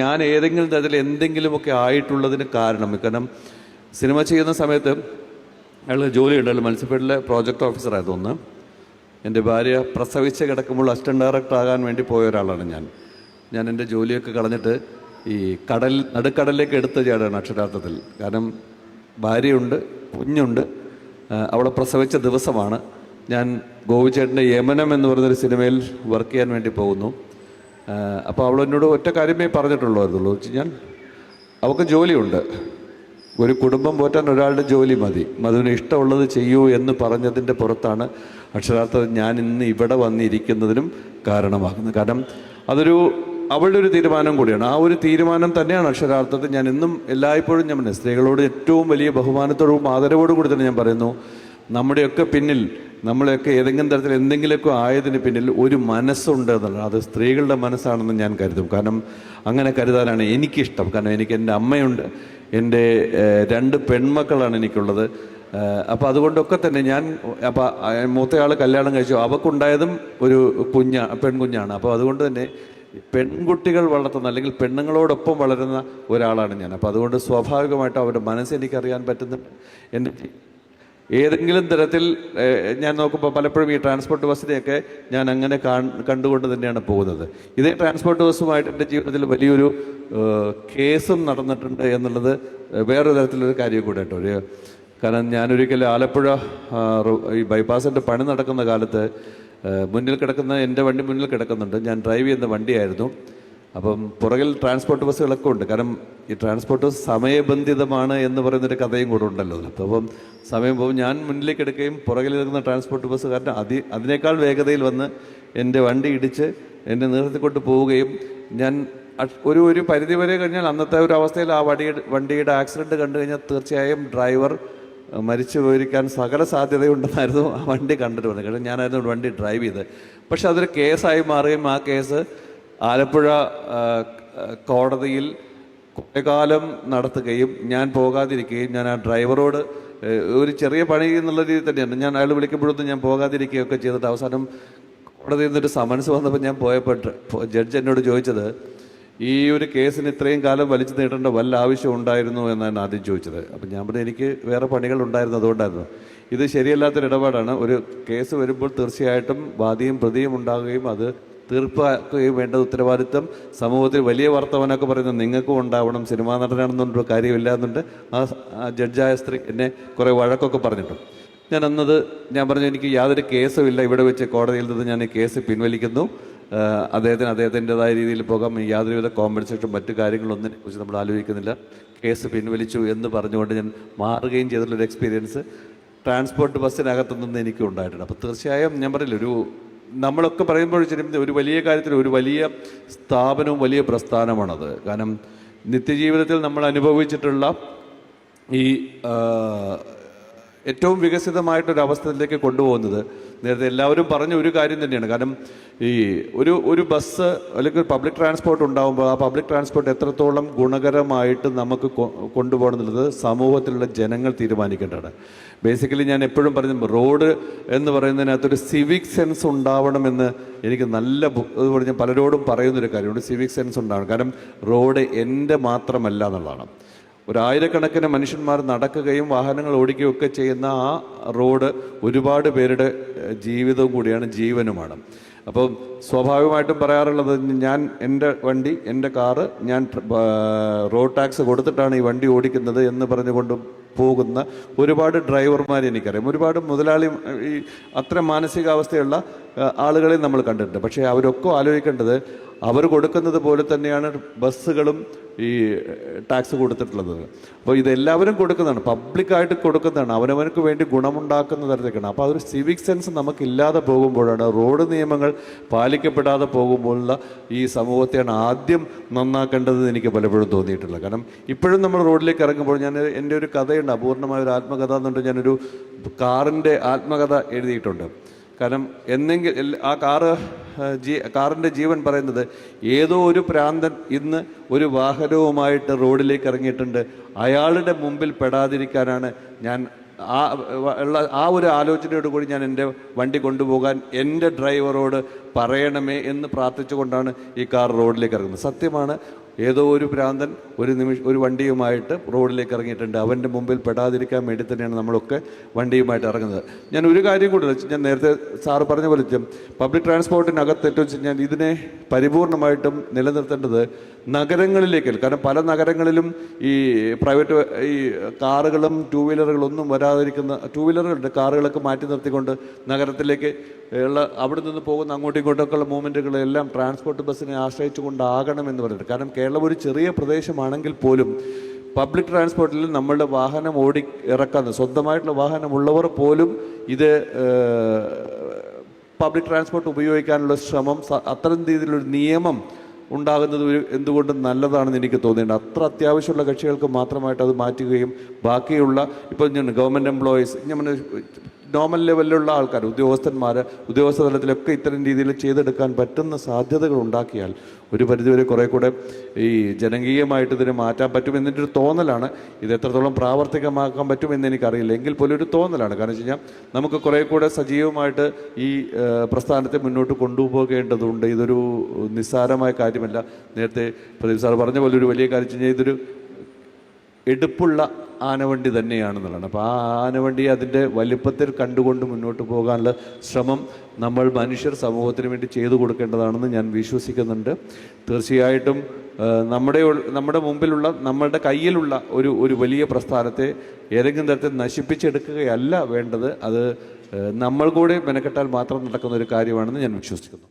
ഞാൻ ഏതെങ്കിലും തരത്തിൽ എന്തെങ്കിലുമൊക്കെ ആയിട്ടുള്ളതിന് കാരണം. കാരണം സിനിമ ചെയ്യുന്ന സമയത്ത് അയാൾ ജോലി ഉണ്ടല്ലോ മുനിസിപ്പാലിറ്റിയിലെ പ്രോജക്റ്റ് ഓഫീസറായിരുന്നു ഒന്ന്. എന്റെ ഭാര്യ പ്രസവിച്ച് കിടക്കുമ്പോൾ അസിസ്റ്റന്റ് ഡയറക്ടർ ആകാൻ വേണ്ടി പോയ ഒരാളാണ് ഞാൻ. ഞാൻ എന്റെ ജോലിയൊക്കെ കളഞ്ഞിട്ട് ഈ കടൽ നടുക്കടലിലേക്ക് എടുത്ത ചേടാണ് അക്ഷരാർത്ഥത്തിൽ. കാരണം ഭാര്യയുണ്ട് കുഞ്ഞുണ്ട് അവളെ പ്രസവിച്ച ദിവസമാണ്. ഞാൻ ഗോപിച്ചേട്ടന്റെ യമനം എന്ന് പറയുന്നൊരു സിനിമയിൽ വർക്ക് ചെയ്യാൻ വേണ്ടി പോകുന്നു. അപ്പോൾ അവൾ എന്നോട് ഒറ്റ കാര്യമേ പറഞ്ഞിട്ടുള്ളായിരുന്നുള്ളൂ. വെച്ച് ഞാൻ അവൾക്ക് ജോലിയുണ്ട്. ഒരു കുടുംബം പോറ്റാൻ ഒരാളുടെ ജോലി മതി. മധുവിന് ഇഷ്ടമുള്ളത് ചെയ്യൂ എന്ന് പറഞ്ഞതിന്റെ പുറത്താണ് അക്ഷരാർത്ഥത്തിൽ ഞാൻ ഇന്ന് ഇവിടെ വന്നിരിക്കുന്നതിനും കാരണമാകുന്നത്. കാരണം അതൊരു അവളുടെ ഒരു തീരുമാനം കൂടിയാണ്. ആ ഒരു തീരുമാനം തന്നെയാണ് അക്ഷരാർത്ഥത്തിൽ ഞാൻ ഇന്നും എല്ലായ്പ്പോഴും ഞാൻ സ്ത്രീകളോട് ഏറ്റവും വലിയ ബഹുമാനത്തോടും ആദരവോടും കൂടി തന്നെ ഞാൻ പറയുന്നു. നമ്മുടെയൊക്കെ പിന്നിൽ നമ്മളെയൊക്കെ ഏതെങ്കിലും തരത്തിൽ എന്തെങ്കിലുമൊക്കെ ആയതിന് പിന്നിൽ ഒരു മനസ്സുണ്ട് എന്നുള്ളത്. അത് സ്ത്രീകളുടെ മനസ്സാണെന്ന് ഞാൻ കരുതും. കാരണം അങ്ങനെ കരുതാനാണ് എനിക്കിഷ്ടം. കാരണം എനിക്ക് എന്റെ അമ്മയുണ്ട്. എന്റെ രണ്ട് പെൺമക്കളാണ് എനിക്കുള്ളത്. അപ്പോൾ അതുകൊണ്ടൊക്കെ തന്നെ ഞാൻ അപ്പോൾ മൂത്തയാൾ കല്യാണം കഴിച്ചു. അവക്കുണ്ടായതും ഒരു കുഞ്ഞാ പെൺകുഞ്ഞാണ്. അപ്പോൾ അതുകൊണ്ട് തന്നെ പെൺകുട്ടികൾ വളർത്തുന്ന അല്ലെങ്കിൽ പെണ്ണുങ്ങളോടൊപ്പം വളരുന്ന ഒരാളാണ് ഞാൻ. അപ്പോൾ അതുകൊണ്ട് സ്വാഭാവികമായിട്ടും അവരുടെ മനസ്സ് എനിക്കറിയാൻ പറ്റുന്നുണ്ട്. എന്റെ ഏതെങ്കിലും തരത്തിൽ ഞാൻ നോക്കുമ്പോൾ പലപ്പോഴും ഈ ട്രാൻസ്പോർട്ട് ബസ്സിനെയൊക്കെ ഞാൻ അങ്ങനെ കണ്ടുകൊണ്ട് തന്നെയാണ് പോകുന്നത്. ഇതേ ട്രാൻസ്പോർട്ട് ബസ്സുമായിട്ട് എന്റെ ജീവിതത്തിൽ വലിയൊരു കേസും നടന്നിട്ടുണ്ട് എന്നുള്ളത് വേറൊരു തരത്തിലൊരു കാര്യം കൂടെ കേട്ടോ. ഒരു കാരണം ഞാനൊരിക്കൽ ആലപ്പുഴ ഈ ബൈപ്പാസിന്റെ പണി നടക്കുന്ന കാലത്ത് മുന്നിൽ കിടക്കുന്ന എന്റെ വണ്ടി മുന്നിൽ കിടക്കുന്നുണ്ട്. ഞാൻ ഡ്രൈവ് ചെയ്യുന്ന വണ്ടിയായിരുന്നു. അപ്പം പുറകിൽ ട്രാൻസ്പോർട്ട് ബസ്സുകളൊക്കെ ഉണ്ട്. കാരണം ഈ ട്രാൻസ്പോർട്ട് ബസ് സമയബന്ധിതമാണ് എന്ന് പറയുന്നൊരു കഥയും കൂടെ ഉണ്ടല്ലോ. അപ്പം സമയം പോകും. ഞാൻ മുന്നിലേക്ക് എടുക്കുകയും പുറകിൽ നിൽക്കുന്ന ട്രാൻസ്പോർട്ട് ബസ് കാരണം അതി അതിനേക്കാൾ വേഗതയിൽ വന്ന് എന്റെ വണ്ടി ഇടിച്ച് എന്നെ നിർത്തിക്കൊണ്ട് പോവുകയും ഞാൻ ഒരു ഒരു പരിധി വരെ കഴിഞ്ഞാൽ അന്നത്തെ ഒരു അവസ്ഥയിൽ ആ വണ്ടിയുടെ വണ്ടിയുടെ ആക്സിഡന്റ് കണ്ടു കഴിഞ്ഞാൽ തീർച്ചയായും ഡ്രൈവർ മരിച്ചു പോയിരിക്കാൻ സകല സാധ്യതയുണ്ടെന്നായിരുന്നു ആ വണ്ടി കണ്ടിട്ട് വന്നത്. കാരണം ഞാനായിരുന്നു വണ്ടി ഡ്രൈവ് ചെയ്തത്. പക്ഷെ അതൊരു കേസായി മാറുകയും ആ കേസ് ആലപ്പുഴ കോടതിയിൽ കാലം നടത്തുകയും ഞാൻ പോകാതിരിക്കുകയും ഞാൻ ആ ഡ്രൈവറോട് ഒരു ചെറിയ പണി എന്നുള്ള രീതിയിൽ തന്നെയാണ്. ഞാൻ അയാൾ വിളിക്കുമ്പോഴൊന്നും ഞാൻ പോകാതിരിക്കുകയൊക്കെ ചെയ്തിട്ട് അവസാനം കോടതിയിൽ നിന്നൊരു സമൻസ് വന്നപ്പോൾ ഞാൻ പോയപ്പോൾ ജഡ്ജ് എന്നോട് ചോദിച്ചത് ഈ ഒരു കേസിന് ഇത്രയും കാലം വലിച്ചു നീട്ടേണ്ട വല്ല ആവശ്യം ഉണ്ടായിരുന്നു എന്നാണ് ആദ്യം ചോദിച്ചത്. അപ്പം ഞാൻ പറഞ്ഞു എനിക്ക് വേറെ പണികൾ ഉണ്ടായിരുന്നു അതുകൊണ്ടായിരുന്നു. ഇത് ശരിയല്ലാത്തൊരു ഇടപാടാണ്. ഒരു കേസ് വരുമ്പോൾ തീർച്ചയായിട്ടും വാദിയും പ്രതിയും ഉണ്ടാകുകയും അത് തീർപ്പാക്കുകയും വേണ്ട ഉത്തരവാദിത്വം സമൂഹത്തിൽ വലിയ വർത്തമാനമൊക്കെ പറയുന്നത് നിങ്ങൾക്കും ഉണ്ടാവണം സിനിമാ നടനാണെന്നുണ്ട് കാര്യമില്ല എന്നുണ്ട് ആ ജഡ്ജായ സ്ത്രീ എന്നെ കുറേ വഴക്കൊക്കെ പറഞ്ഞിട്ടു ഞാൻ അന്നത് ഞാൻ പറഞ്ഞു എനിക്ക് യാതൊരു കേസും ഇല്ല ഇവിടെ വെച്ച് കോടതിയിൽ നിന്ന് ഞാൻ ഈ കേസ് പിൻവലിക്കുന്നു. അദ്ദേഹത്തിന് അദ്ദേഹത്തിന്റെതായ രീതിയിൽ പോകാം. യാതൊരുവിധ കോമ്പൻസേഷൻ മറ്റു കാര്യങ്ങളൊന്നിനെ കുറിച്ച് നമ്മൾ ആലോചിക്കുന്നില്ല. കേസ് പിൻവലിച്ചു എന്ന് പറഞ്ഞുകൊണ്ട് ഞാൻ മാറുകയും ചെയ്തിട്ടുള്ളൊരു എക്സ്പീരിയൻസ്. ട്രാൻസ്പോർട്ട് ബസ്സിനകത്തുനിന്ന് എനിക്ക് ഉണ്ടായിട്ടുണ്ട് അപ്പോൾ തീർച്ചയായും ഞാൻ പറയില്ല ഒരു നമ്മളൊക്കെ പറയുമ്പോൾ ഒരു വലിയ കാര്യത്തിൽ ഒരു വലിയ സ്ഥാപനവും വലിയ പ്രസ്ഥാനമാണത്. കാരണം നിത്യജീവിതത്തിൽ നമ്മൾ അനുഭവിച്ചിട്ടുള്ള ഈ ഏറ്റവും വികസിതമായിട്ടൊരു അവസ്ഥയിലേക്ക് കൊണ്ടുപോകുന്നത്. നേരത്തെ എല്ലാവരും പറഞ്ഞ ഒരു കാര്യം തന്നെയാണ്. കാരണം ഈ ഒരു ഒരു ബസ് അല്ലെങ്കിൽ പബ്ലിക് ട്രാൻസ്പോർട്ട് ഉണ്ടാകുമ്പോൾ ആ പബ്ലിക് ട്രാൻസ്പോർട്ട് എത്രത്തോളം ഗുണകരമായിട്ട് നമുക്ക് കൊണ്ടുപോകണം എന്നുള്ളത് സമൂഹത്തിലുള്ള ജനങ്ങൾ തീരുമാനിക്കേണ്ടതാണ്. ബേസിക്കലി ഞാൻ എപ്പോഴും പറഞ്ഞു റോഡ് എന്ന് പറയുന്നതിനകത്തൊരു സിവിക് സെൻസ് ഉണ്ടാവണമെന്ന് എനിക്ക് നല്ല ഞാൻ പലരോടും പറയുന്നൊരു കാര്യമുണ്ട്. സിവിക് സെൻസ് ഉണ്ടാവണം. കാരണം റോഡ് എന്റെ മാത്രമല്ല എന്നുള്ളതാണ്. ഒരായിരക്കണക്കിന് മനുഷ്യന്മാർ നടക്കുകയും വാഹനങ്ങൾ ഓടിക്കുകയും ഒക്കെ ചെയ്യുന്ന ആ റോഡ് ഒരുപാട് പേരുടെ ജീവിതവും കൂടിയാണ് ജീവനുമാണ്. അപ്പം സ്വാഭാവികമായിട്ടും പറയാറുള്ളത് ഞാൻ എന്റെ വണ്ടി എന്റെ കാറ് ഞാൻ റോഡ് ടാക്സ് കൊടുത്തിട്ടാണ് ഈ വണ്ടി ഓടിക്കുന്നത് എന്ന് പറഞ്ഞുകൊണ്ട് പോകുന്ന ഒരുപാട് ഡ്രൈവർമാർ എനിക്കറിയാം. ഒരുപാട് മുതലാളി ഈ അത്ര മാനസികാവസ്ഥയുള്ള ആളുകളെ നമ്മൾ കണ്ടിട്ടുണ്ട്. പക്ഷേ അവരൊക്കെ ആലോചിക്കേണ്ടത് അവർ കൊടുക്കുന്നത് പോലെ തന്നെയാണ് ബസ്സുകളും ഈ ടാക്സ് കൊടുത്തിട്ടുള്ളത്. അപ്പോൾ ഇതെല്ലാവരും കൊടുക്കുന്നതാണ്. പബ്ലിക്കായിട്ട് കൊടുക്കുന്നതാണ്. അവനവനക്ക് വേണ്ടി ഗുണമുണ്ടാക്കുന്ന തരത്തിലേക്കാണ് അപ്പോൾ അതൊരു സിവിക് സെൻസ് നമുക്കില്ലാതെ പോകുമ്പോഴാണ് റോഡ് നിയമങ്ങൾ പാലിക്കപ്പെടാതെ പോകുമ്പോഴുള്ള ഈ സമൂഹത്തെയാണ് ആദ്യം നന്നാക്കേണ്ടത് എനിക്ക് പലപ്പോഴും തോന്നിയിട്ടുള്ളത്. കാരണം ഇപ്പോഴും നമ്മൾ റോഡിലേക്ക് ഇറങ്ങുമ്പോൾ ഞാൻ എന്റെ ഒരു കഥയുണ്ട്. അപൂർണമായ ഒരു ആത്മകഥ എന്നുണ്ട്. ഞാനൊരു കാറിന്റെ ആത്മകഥ എഴുതിയിട്ടുണ്ട്. കാരണം എന്നെങ്കിൽ ആ കാറ് ജീ കാറിന്റെ ജീവൻ പറയുന്നത് ഏതോ ഒരു പ്രാന്തൻ ഇന്ന് ഒരു വാഹനവുമായിട്ട് റോഡിലേക്ക് ഇറങ്ങിയിട്ടുണ്ട്. അയാളുടെ മുമ്പിൽ പെടാതിരിക്കാനാണ് ഞാൻ ആ ഉള്ള ആ ഒരു ആലോചനയോട് കൂടി ഞാൻ എന്റെ വണ്ടി കൊണ്ടുപോകാൻ എന്റെ ഡ്രൈവറോട് പറയണമേ എന്ന് പ്രാർത്ഥിച്ചുകൊണ്ടാണ് ഈ കാർ റോഡിലേക്ക് ഇറങ്ങുന്നത്. സത്യമാണ് ഏതോ ഒരു ഭ്രാന്തൻ ഒരു നിമിഷം ഒരു വണ്ടിയുമായിട്ട് റോഡിലേക്ക് ഇറങ്ങിയിട്ടുണ്ട്. അവന്റെ മുമ്പിൽ പെടാതിരിക്കാൻ വേണ്ടി തന്നെയാണ് നമ്മളൊക്കെ വണ്ടിയുമായിട്ട് ഇറങ്ങുന്നത്. ഞാൻ ഒരു കാര്യം കൂടി ഞാൻ നേരത്തെ സാറ് പറഞ്ഞ പോലെ പബ്ലിക് ട്രാൻസ്പോർട്ടിനകത്ത് ഏറ്റവും ഞാൻ ഇതിനെ പരിപൂർണമായിട്ടും നിലനിർത്തേണ്ടത് നഗരങ്ങളിലേക്ക് കാരണം പല നഗരങ്ങളിലും ഈ പ്രൈവറ്റ് ഈ കാറുകളും ടൂ വീലറുകളൊന്നും വരാതിരിക്കുന്ന ടൂ വീലറുകളുണ്ട് കാറുകളൊക്കെ മാറ്റി നിർത്തിക്കൊണ്ട് നഗരത്തിലേക്ക് ഉള്ള അവിടെ നിന്ന് പോകുന്ന അങ്ങോട്ടും ഇങ്ങോട്ടൊക്കെ ഉള്ള മൂവ്മെന്റുകളെല്ലാം ട്രാൻസ്പോർട്ട് ബസ്സിനെ ആശ്രയിച്ചു കൊണ്ടാകണമെന്ന് പറഞ്ഞിട്ട്. കാരണം കേരളം ഒരു ചെറിയ പ്രദേശമാണെങ്കിൽ പോലും പബ്ലിക് ട്രാൻസ്പോർട്ടിൽ നമ്മളുടെ വാഹനം ഓടി ഇറക്കാന്ന് സ്വന്തമായിട്ടുള്ള വാഹനമുള്ളവർ പോലും ഇത് പബ്ലിക് ട്രാൻസ്പോർട്ട് ഉപയോഗിക്കാനുള്ള ശ്രമം അത്തരം രീതിയിലൊരു നിയമം ഉണ്ടാകുന്നത് എന്തുകൊണ്ടും നല്ലതാണെന്ന് എനിക്ക് തോന്നിയിട്ടുണ്ട്. അത്ര അത്യാവശ്യമുള്ള കക്ഷികൾക്ക് മാത്രമായിട്ട് അത് മാറ്റുകയും ബാക്കിയുള്ള ഇപ്പോൾ ഞാൻ ഗവൺമെന്റ് എംപ്ലോയീസ് ഞാൻ നോർമൽ ലെവലിലുള്ള ആൾക്കാർ ഉദ്യോഗസ്ഥന്മാർ ഉദ്യോഗസ്ഥ തലത്തിലൊക്കെ ഇത്തരം രീതിയിൽ ചെയ്തെടുക്കാൻ പറ്റുന്ന സാധ്യതകൾ ഉണ്ടാക്കിയാൽ ഒരു പരിധിവരെ കുറേ കൂടെ ഈ ജനകീയമായിട്ട് ഇതിനെ മാറ്റാൻ പറ്റും എന്നൊരു തോന്നലാണ്. ഇത് എത്രത്തോളം പ്രാവർത്തികമാക്കാൻ പറ്റും എന്ന് എനിക്കറിയില്ല. എങ്കിൽ പോലും ഒരു തോന്നലാണ്. കാരണം വെച്ച് കഴിഞ്ഞാൽ നമുക്ക് കുറേ കൂടെ സജീവമായിട്ട് ഈ പ്രസ്ഥാനത്തെ മുന്നോട്ട് കൊണ്ടുപോകേണ്ടതുണ്ട്. ഇതൊരു നിസ്സാരമായ കാര്യമല്ല. നേരത്തെ പ്രദീപ് സാർ പറഞ്ഞ പോലെ ഒരു വലിയ കാര്യം വെച്ച് കഴിഞ്ഞാൽ ഇതൊരു എടുപ്പുള്ള ആനവണ്ടി തന്നെയാണെന്നുള്ളതാണ്. അപ്പോൾ ആ ആനവണ്ടി അതിന്റെ വലിപ്പത്തിൽ കണ്ടുകൊണ്ട് മുന്നോട്ട് പോകാനുള്ള ശ്രമം നമ്മൾ മനുഷ്യർ സമൂഹത്തിന് വേണ്ടി ചെയ്തു കൊടുക്കേണ്ടതാണെന്ന് ഞാൻ വിശ്വസിക്കുന്നുണ്ട്. തീർച്ചയായിട്ടും നമ്മുടെ നമ്മുടെ മുമ്പിലുള്ള നമ്മുടെ കയ്യിലുള്ള ഒരു ഒരു വലിയ പ്രസ്ഥാനത്തെ ഏതെങ്കിലും തരത്തിൽ നശിപ്പിച്ചെടുക്കുകയല്ല വേണ്ടത്. അത് നമ്മൾ കൂടെ മെനക്കെട്ടാൽ മാത്രം നടക്കുന്ന ഒരു കാര്യമാണെന്ന് ഞാൻ വിശ്വസിക്കുന്നു.